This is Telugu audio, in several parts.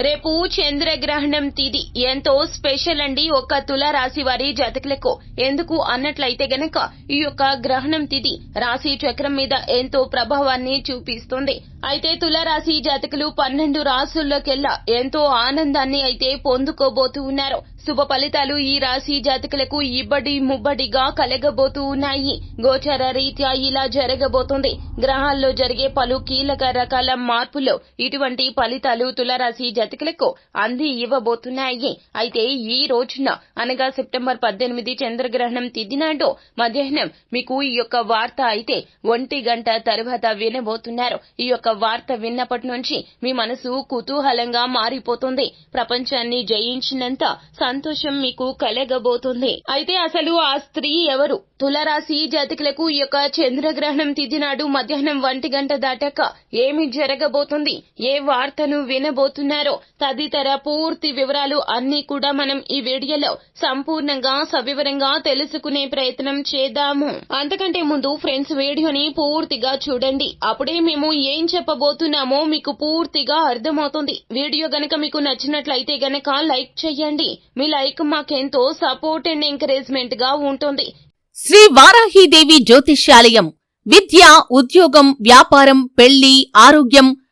రేపు చంద్రగ్రహణం తిది. ఎంతో స్పెషల్ అండి ఒక తుల రాశి వారి జాతకులకు. ఎందుకు? అన్నట్లయితే గనక ఈ యొక్క గ్రహణం తిది. రాశి చక్రం మీద ఎంతో ప్రభావాన్ని చూపిస్తుంది. అయితే తుల రాశి జాతకులు పన్నెండు రాసుల్లోకెల్లా ఎంతో ఆనందాన్ని అయితే పొందుకోబోతూ ఉన్నారు. శుభ ఫలితాలు ఈ రాశి జాతకులకు ఇబ్బడి ముబ్బడిగా కలగబోతూ ఉన్నాయి. గోచర రీత్యా ఇలా జరగబోతుంది. గ్రహాల్లో జరిగే పలు కీలక రకాల మార్పులు ఇటువంటి ఫలితాలు తులరాశి జాతకులకు అంది ఇవ్వబోతున్నాయి. అయితే ఈ రోజున అనగా సెప్టెంబర్ పద్దెనిమిది చంద్రగ్రహణం తిథి నాడు మధ్యాహ్నం మీకు ఈ యొక్క వార్త అయితే ఒంటి గంట తర్వాత వినబోతున్నారు. ఈ యొక్క వార్త విన్నప్పటి నుంచి మీ మనసు కుతూహలంగా మారిపోతుంది. ప్రపంచాన్ని జయించినంత సంతోషం మీకు కలగబోతుంది. అయితే అసలు ఆ స్త్రీ ఎవరు? తులరాశి జాతికులకు ఈ యొక్క చంద్రగ్రహణం తిథి నాడు మధ్యాహ్నం ఒంటి గంట దాటాక ఏమి జరగబోతుంది? ఏ వార్తను వినబోతున్నారో? తదితర పూర్తి వివరాలు అన్ని కూడా మనం ఈ వీడియోలో సంపూర్ణంగా సవివరంగా తెలుసుకునే ప్రయత్నం చేద్దాము. అంతకంటే ముందు ఫ్రెండ్స్ వీడియోని పూర్తిగా చూడండి. అప్పుడే మేము ఏం చెప్పబోతున్నామో మీకు పూర్తిగా అర్థమవుతుంది. వీడియో గనక మీకు నచ్చినట్లయితే గనక లైక్ చేయండి. మీ లైక్ మాకెంతో సపోర్ట్ అండ్ ఎంకరేజ్మెంట్గా ఉంటుంది. శ్రీ వారాహీదేవి జ్యోతిష్యాలయం. విద్య ఉద్యోగం వ్యాపారం పెళ్ళి ఆరోగ్యం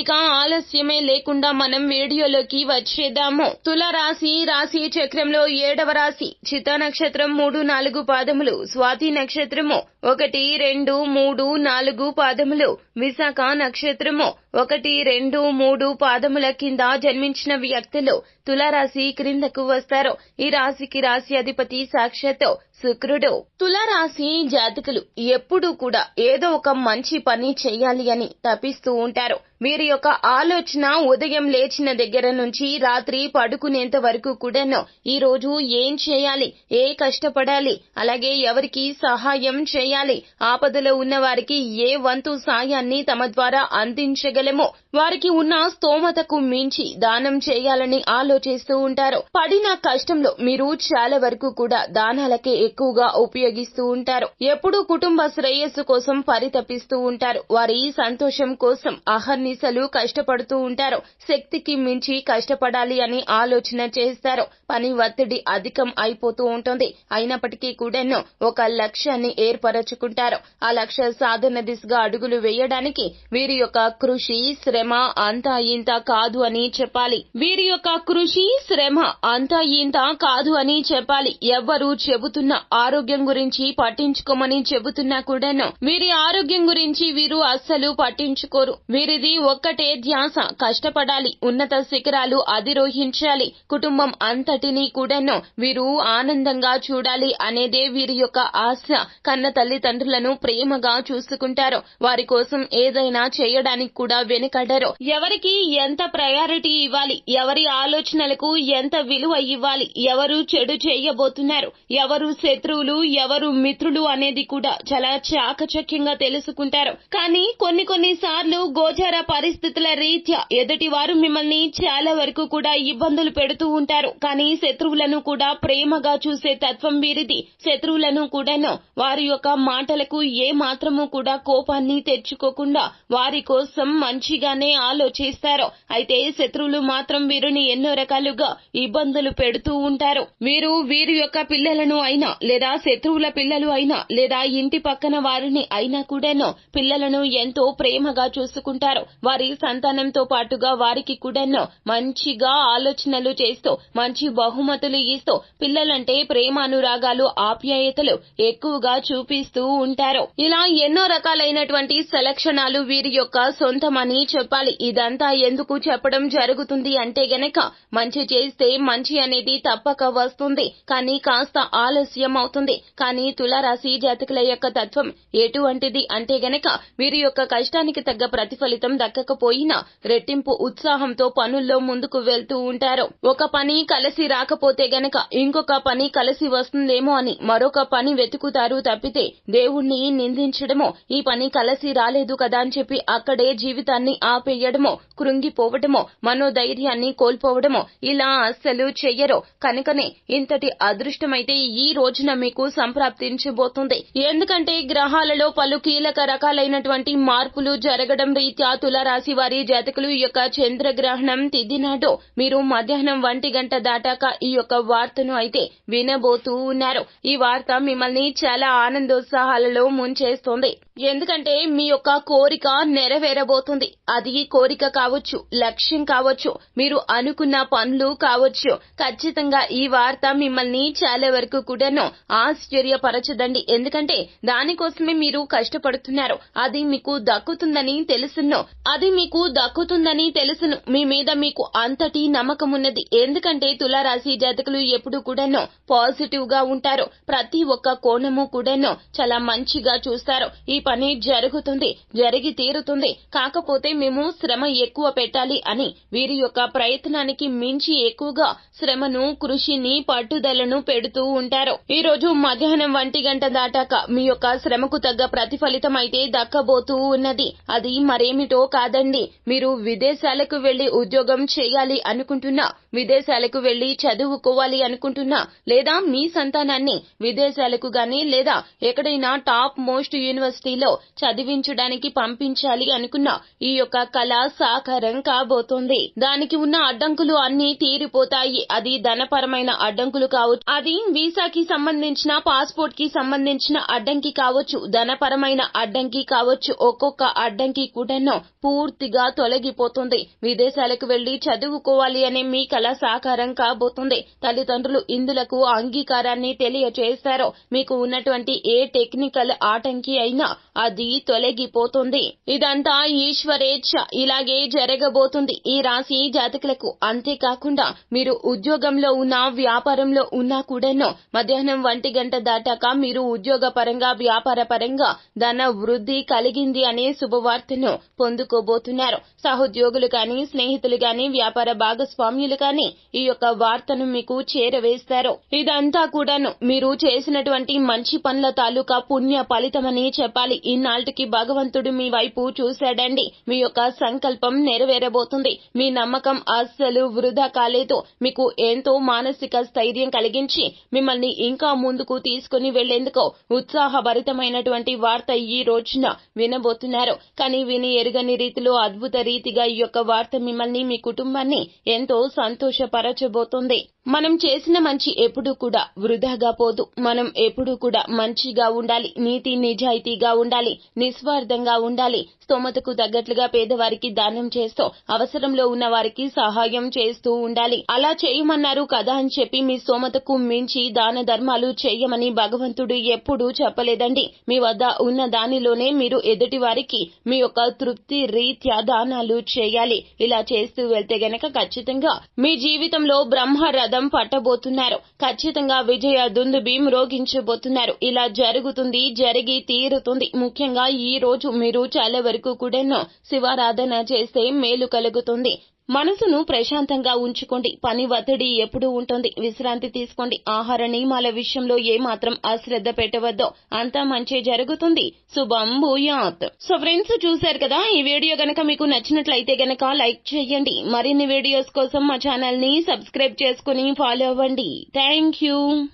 ఇక ఆలస్యమే లేకుండా మనం వీడియోలోకి వచ్చేద్దాము. తుల రాశి రాశి చక్రంలో ఏడవ రాశి చిత్త నక్షత్రం మూడు నాలుగు పాదములు స్వాతి నక్షత్రము ఒకటి రెండు మూడు నాలుగు పాదములు విశాఖ నక్షత్రము ఒకటి రెండు మూడు పాదముల కింద జన్మించిన వ్యక్తులు. తులారాశి క్రిందకు వస్తారు. ఈ రాశికి రాశి అధిపతి సాక్షాత్ శుక్రుడు. తులారాశి జాతకులు ఎప్పుడూ కూడా ఏదో ఒక మంచి పని చేయాలి అని తపిస్తూ ఉంటారు. వీరి యొక్క ఆలోచన ఉదయం లేచిన దగ్గర నుంచి రాత్రి పడుకునేంత వరకు కూడాను ఈ రోజు ఏం చేయాలి? ఏ కష్టపడాలి? అలాగే ఎవరికి సహాయం చేయాలి? ఆపదలో ఉన్న వారికి ఏ వంతు సాయాన్ని తమ ద్వారా అందించగలమో? వారికి ఉన్న స్తోమతకు మించి దానం చేయాలని ఆలోచన చేస్తూ ఉంటారు. పడిన కష్టంలో మీరు చాలా వరకు కూడా దానాలకే ఎక్కువగా ఉపయోగిస్తూ ఉంటారు. ఎప్పుడూ కుటుంబ శ్రేయస్సు కోసం పరితపిస్తూ ఉంటారు. వారి సంతోషం కోసం అహర్నిశలు కష్టపడుతూ ఉంటారు. శక్తికి మించి కష్టపడాలి అని ఆలోచన చేస్తారు. పని ఒత్తిడి అధికం అయిపోతూ ఉంటుంది. అయినప్పటికీ కూడాను ఒక లక్ష్యాన్ని ఏర్పరచుకుంటారు. ఆ లక్ష్య సాధన దిశగా అడుగులు వేయడానికి వీరి యొక్క కృషి శ్రమ అంతా ఇంత కాదు అని చెప్పాలి. వీరి యొక్క కృషి శ్రమ అంతా ఇంత కాదు అని చెప్పాలి. ఎవ్వరు చెబుతున్న ఆరోగ్యం గురించి పట్టించుకోమని చెబుతున్నా కూడాను. వీరి ఆరోగ్యం గురించి వీరు అస్సలు పట్టించుకోరు. వీరిది ఒక్కటే ధ్యాస. కష్టపడాలి. ఉన్నత శిఖరాలు అధిరోహించాలి. కుటుంబం అంతటినీ కూడాను వీరు ఆనందంగా చూడాలి అనేదే వీరి యొక్క ఆశ. కన్న తల్లిదండ్రులను ప్రేమగా చూసుకుంటారు. వారి కోసం ఏదైనా చేయడానికి కూడా వెనుకడరు. ఎవరికి ఎంత ప్రయారిటీ ఇవ్వాలి? ఎవరి ఆలోచన ఆలోచనలకు ఎంత విలువ ఇవ్వాలి? ఎవరు చెడు చేయబోతున్నారు? ఎవరు శత్రువులు? ఎవరు మిత్రులు అనేది కూడా చాలా చాకచక్యంగా తెలుసుకుంటారు. కానీ కొన్ని కొన్ని సార్లు గోచార పరిస్థితుల రీత్యా ఎదుటి వారు మిమ్మల్ని చాలా వరకు కూడా ఇబ్బందులు పెడుతూ ఉంటారు. కానీ శత్రువులను కూడా ప్రేమగా చూసే తత్వం వీరిది. శత్రువులను కూడాను వారి యొక్క మాటలకు ఏ మాత్రము కూడా కోపాన్ని తెచ్చుకోకుండా వారి కోసం మంచిగానే ఆలోచిస్తారు. అయితే శత్రువులు మాత్రం వీరిని ఎన్నో రకాలుగా ఇబ్బందులు పెడుతూ ఉంటారు. వీరు వీరి యొక్క పిల్లలను అయినా లేదా శత్రువుల పిల్లలు అయినా లేదా ఇంటి పక్కన వారిని అయినా కూడాను పిల్లలను ఎంతో ప్రేమగా చూసుకుంటారు. వారి సంతానంతో పాటుగా వారికి కూడాను మంచిగా ఆలోచనలు చేస్తూ మంచి బహుమతులు ఇస్తూ పిల్లలంటే ప్రేమానురాగాలు ఆప్యాయతలు ఎక్కువగా చూపిస్తూ ఉంటారు. ఇలా ఎన్నో రకాలైనటువంటి సెలక్షణాలు వీరి యొక్క సొంతమని చెప్పాలి. ఇదంతా ఎందుకు చెప్పడం జరుగుతుంది అంటే గనక మంచి చేస్తే మంచి అనేది తప్పక వస్తుంది. కానీ కాస్త ఆలస్యం అవుతుంది కానీ తులారాశి జాతకుల యొక్క తత్వం ఎటువంటిది అంటే గనక వీరి యొక్క కష్టానికి తగ్గ ప్రతిఫలితం దక్కకపోయినా రెట్టింపు ఉత్సాహంతో పనుల్లో ముందుకు వెళ్తూ ఉంటారు. ఒక పని కలిసి రాకపోతే గనక ఇంకొక పని కలిసి వస్తుందేమో అని మరొక పని వెతుకుతారు తప్పితే దేవుణ్ణి నిందించడమో ఈ పని కలిసి రాలేదు కదా అని చెప్పి అక్కడే జీవితాన్ని ఆపేయడమో కృంగిపోవడమో మనోధైర్యాన్ని కోల్పోవడమో ఇలా అస్సలు చెయ్యరు. కనుకనే ఇంతటి అదృష్టమైతే ఈ రోజున మీకు సంప్రాప్తించబోతుంది. ఎందుకంటే గ్రహాలలో పలు కీలక రకాలైనటువంటి మార్పులు జరగడం రీత్యా తులారాశి వారి జాతకులు ఈ యొక్క చంద్రగ్రహణం తిథి నాడు. మీరు మధ్యాహ్నం ఒంటి గంట దాటాక ఈ యొక్క వార్తను అయితే వినబోతూ ఉన్నారు. ఈ వార్త మిమ్మల్ని చాలా ఆనందోత్సాహాలలో ముంచేస్తుంది. ఎందుకంటే మీ యొక్క కోరిక నెరవేరబోతుంది. అది కోరిక కావచ్చు లక్ష్యం కావచ్చు మీరు అనుకున్న పనులు కావచ్చు. ఖచ్చితంగా ఈ వార్త మిమ్మల్ని చాలా వరకు కూడాను ఆశ్చర్యపరచదండి. ఎందుకంటే దానికోసమే మీరు కష్టపడుతున్నారు. అది మీకు దక్కుతుందని తెలుసును. అది మీకు దక్కుతుందని తెలుసును. మీ మీద మీకు అంతటి నమ్మకం ఉన్నది. ఎందుకంటే తులారాశి జాతకులు ఎప్పుడు కూడాను పాజిటివ్గా ఉంటారు. ప్రతి ఒక్క కోణము కూడాను చాలా మంచిగా చూస్తారు. ఈ పని జరుగుతుంది జరిగి తీరుతుంది. కాకపోతే మేము శ్రమ ఎక్కువ పెట్టాలి అని వీరి యొక్క ప్రయత్నానికి మించి ఎక్కువగా శ్రమను కృషిని పట్టుదలను పెడుతూ ఉంటారు. ఈ రోజు మధ్యాహ్నం ఒంటి గంట దాటాక మీ యొక్క శ్రమకు తగ్గ ప్రతిఫలితం అయితే దక్కబోతూ ఉన్నది. అది మరేమిటో కాదండి. మీరు విదేశాలకు వెళ్ళి ఉద్యోగం చేయాలి అనుకుంటున్నా విదేశాలకు వెళ్ళి చదువుకోవాలి అనుకుంటున్నా లేదా మీ సంతానాన్ని విదేశాలకు గాని లేదా ఎక్కడైనా టాప్ మోస్ట్ యూనివర్సిటీ స్థాయిలో చదివించడానికి పంపించాలి అనుకున్న ఈ యొక్క కళ సాకారం కాబోతోంది. దానికి ఉన్న అడ్డంకులు అన్ని తీరిపోతాయి. అది ధనపరమైన అడ్డంకులు కావచ్చు. అది వీసాకి సంబంధించిన పాస్పోర్ట్కి సంబంధించిన అడ్డంకి కావచ్చు. ధనపరమైన అడ్డంకి కావచ్చు. ఒక్కొక్క అడ్డంకి కూడాను పూర్తిగా తొలగిపోతుంది. విదేశాలకు వెళ్ళి చదువుకోవాలి అనే మీ కళ సాకారం కాబోతుంది. తల్లిదండ్రులు ఇందులకు అంగీకారాన్ని తెలియచేస్తారో మీకు ఉన్నటువంటి ఏ టెక్నికల్ ఆటంకి అయినా అది తొలగిపోతుంది. ఇదంతా ఈశ్వరేచ్ఛ ఇలాగే జరగబోతుంది. ఈ రాశి జాతకులకు అంతేకాకుండా మీరు ఉద్యోగంలో ఉన్నా వ్యాపారంలో ఉన్నా కూడాను మధ్యాహ్నం ఒంటి గంట దాటాక మీరు ఉద్యోగ పరంగా వ్యాపార పరంగా ధన వృద్ధి కలిగింది అనే శుభవార్తను పొందుకోబోతున్నారు. సహోద్యోగులు కానీ స్నేహితులు కానీ వ్యాపార భాగస్వామ్యులు కానీ ఈ యొక్క వార్తను మీకు చేరవేస్తారు. ఇదంతా కూడాను మీరు చేసినటువంటి మంచి పనుల తాలూకా పుణ్య ఫలితమని చెప్పాలి. ఇన్నాళ్టికి భగవంతుడు మీ వైపు చూశాడండి. మీ యొక్క సంకల్పం నెరవేరబోతుంది. మీ నమ్మకం అస్సలు వృధా కాలేదు. మీకు ఎంతో మానసిక స్థైర్యం కలిగించి మిమ్మల్ని ఇంకా ముందుకు తీసుకుని వెళ్ళేందుకు ఉత్సాహభరితమైనటువంటి వార్త ఈ రోజున వినబోతున్నారు. కానీ విని ఎరుగని రీతిలో అద్భుత రీతిగా ఈ యొక్క వార్త మిమ్మల్ని మీ కుటుంబాన్ని ఎంతో సంతోషపరచబోతుంది. మనం చేసిన మంచి ఎప్పుడూ కూడా వృధాగా పోదు. మనం ఎప్పుడూ కూడా మంచిగా ఉండాలి. నీతి నిజాయితీగా ఉండాలి. నిస్వార్థంగా ఉండాలి. స్తోమతకు తగ్గట్లుగా పేదవారికి దానం చేస్తూ అవసరంలో ఉన్న వారికి సహాయం చేస్తూ ఉండాలి. అలా చేయమన్నారు కదా అని చెప్పి మీ స్తోమతకు మించి దాన ధర్మాలు చేయమని భగవంతుడు ఎప్పుడూ చెప్పలేదండి. మీ వద్ద ఉన్న దానిలోనే మీరు ఎదుటి వారికి మీ యొక్క తృప్తి రీత్యా దానాలు చేయాలి. ఇలా చేస్తూ వెళ్తే గనక ఖచ్చితంగా మీ జీవితంలో బ్రహ్మ రథం పట్టబోతున్నారు. ఖచ్చితంగా విజయ దుందుబి మ్రోగించబోతున్నారు. ఇలా జరుగుతుంది జరిగి తీరుతుంది. ముఖ్యంగా ఈ రోజు మీరు చాలా వరకు కూడా శివారాధన చేస్తే మేలు కలుగుతుంది. మనసును ప్రశాంతంగా ఉంచుకోండి. పని ఒత్తిడి ఎప్పుడూ ఉంటుంది. విశ్రాంతి తీసుకోండి. ఆహార నియమాల విషయంలో ఏమాత్రం అశ్రద్ధ పెట్టవద్దు. అంతా మంచి జరుగుతుంది. శుభం భూయాత్. సో ఫ్రెండ్స్ చూశారు కదా? ఈ వీడియో గనక మీకు నచ్చినట్లయితే గనక లైక్ చేయండి. మరిన్ని వీడియోస్ కోసం మా ఛానల్ని సబ్స్క్రైబ్ చేసుకుని ఫాలో అవ్వండి. Thank you.